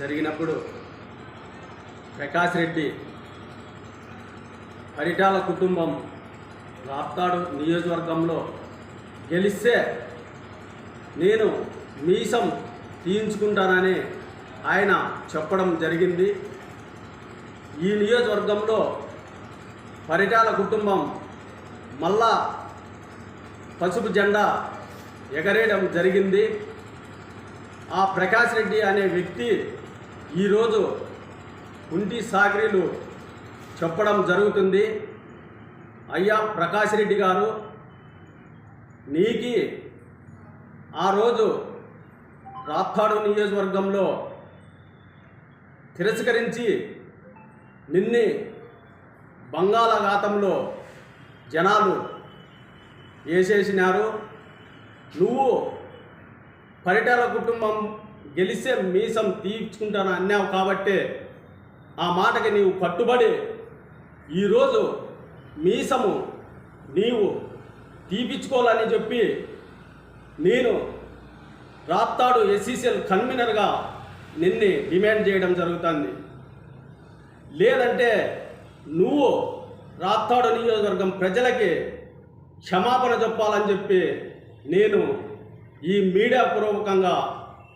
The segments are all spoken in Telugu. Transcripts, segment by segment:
జరిగినప్పుడు ప్రకాష్ రెడ్డి పరిటాల కుటుంబం రాప్తాడు నియోజకవర్గంలో గెలిస్తే నేను మీసం తీయించుకుంటానని ఆయన చెప్పడం జరిగింది. ఈ నియోజకవర్గంలో పరిటాల కుటుంబం మళ్ళా పసుపు జెండా ఎగరేయడం జరిగింది. ఆ ప్రకాష్ రెడ్డి అనే వ్యక్తి ఈరోజు కుంటి సాగరీలు చెప్పడం జరుగుతుంది. అయ్యా ప్రకాష్ రెడ్డి గారు నీకి ఆ రోజు రాప్తాడు నియోజకవర్గంలో తిరస్కరించి నిన్ని బంగాళాఘాతంలో జనాలు వేసేసినారు. నువ్వు పరిటాల కుటుంబం గెలిస్తే మీసం తీర్చుకుంటాను అన్నావు కాబట్టే ఆ మాటకి నీవు కట్టుబడి ఈరోజు మీసము నీవు తీపించుకోవాలని చెప్పి నేను రాప్తాడు ఎస్సీసీఎల్ కన్వీనర్గా నిన్ను డిమాండ్ చేయడం జరుగుతుంది. లేదంటే నువ్వు రాప్తాడు నియోజకవర్గం ప్రజలకి క్షమాపణ చెప్పాలని చెప్పి నేను ఈ మీడియా పూర్వకంగా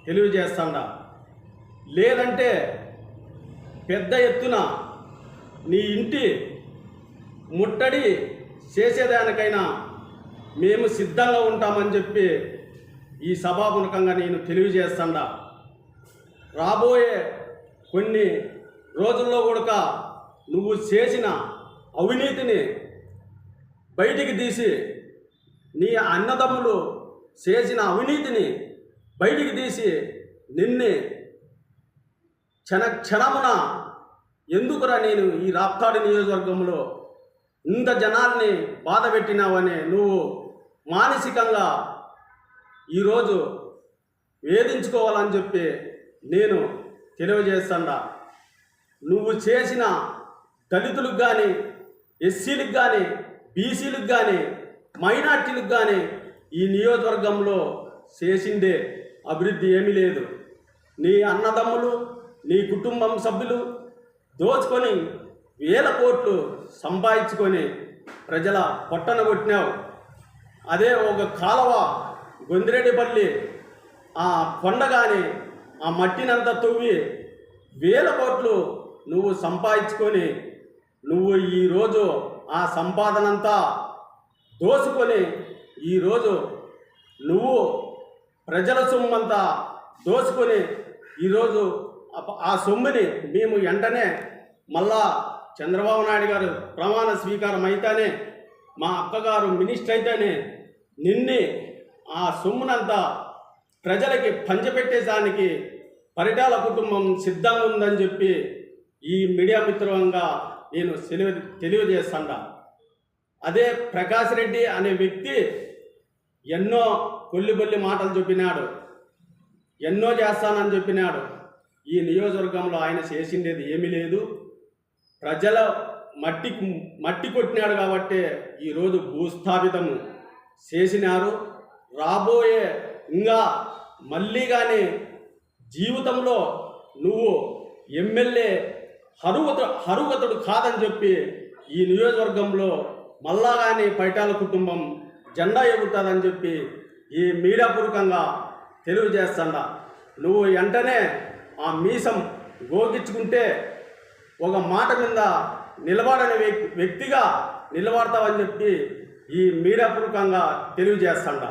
తెలియజేస్తాడా లేదంటే పెద్ద ఎత్తున నీ ఇంటి ముట్టడి చేసేదానికైనా మేము సిద్ధంగా ఉంటామని చెప్పి ఈ సభాముఖంగా నేను తెలియజేస్తాడా రాబోయే కొన్ని రోజుల్లో కూడా నువ్వు చేసిన అవినీతిని బయటికి తీసి నీ అన్నదమ్ములు చేసిన అవినీతిని బయటికి తీసి నిన్నే క్షణ క్షణమున ఎందుకురా నేను ఈ రాప్తాడు నియోజకవర్గంలో ఇంత జనాల్ని బాధ పెట్టినావని నువ్వు మానసికంగా ఈరోజు వేధించుకోవాలని చెప్పి నేను తెలియజేస్తాడా. నువ్వు చేసిన దళితులకు కానీ ఎస్సీలకు కానీ బీసీలకు కానీ మైనార్టీలకు కానీ ఈ నియోజకవర్గంలో చేసిందే. అభివృద్ధి ఏమీ లేదు. నీ అన్నదమ్ములు నీ కుటుంబం సభ్యులు దోచుకొని వేల కోట్లు సంపాదించుకొని ప్రజల పొట్టన కొట్టినావు. అదే ఒక కాలవ గొందిరెడ్డిపల్లి ఆ కొండ కానీ ఆ మట్టినంతా తవ్వి వేల కోట్లు నువ్వు సంపాదించుకొని నువ్వు ఈరోజు ఆ సంపాదనంతా దోసుకొని ఈరోజు ప్రజల సొమ్మంతా దోసుకొని ఈరోజు ఆ సొమ్ముని మేము వెంటనే మళ్ళా చంద్రబాబు నాయుడు గారు ప్రమాణ స్వీకారం అయితేనే మా అక్కగారు మినిస్టర్ అయితేనే నిన్ని ఆ సొమ్మునంతా ప్రజలకి పంచిపెట్టేదానికి పరిటాల కుటుంబం సిద్ధంగా ఉందని చెప్పి ఈ మీడియా మిత్రంగా నేను తెలియ తెలియజేస్తాను అదే ప్రకాష్ రెడ్డి అనే వ్యక్తి ఎన్నో కొల్లిబొల్లి మాటలు చెప్పినాడు. ఎన్నో చేస్తానని చెప్పినాడు. ఈ నియోజకవర్గంలో ఆయన చేసిండేది ఏమీ లేదు. ప్రజల మట్టి మట్టి కొట్టినాడు కాబట్టి ఈరోజు భూస్థాపితము చేసినారు. రాబోయే ఇంకా మళ్ళీ కానీ జీవితంలో నువ్వు ఎమ్మెల్యే హరువత హరువతుడు కాదని చెప్పి ఈ నియోజకవర్గంలో మళ్ళా కానీ పైటాల కుటుంబం జెండా ఎగురుతుందని చెప్పి ఈ మీడియాపూర్వకంగా తెలియజేస్తాడా. నువ్వు వెంటనే ఆ మీసం గోగించుకుంటే ఒక మాట మీద నిలబడని వ్యక్తిగా నిలబడతావని చెప్పి ఈ మీడియాపూర్వకంగా తెలియజేస్తాడా.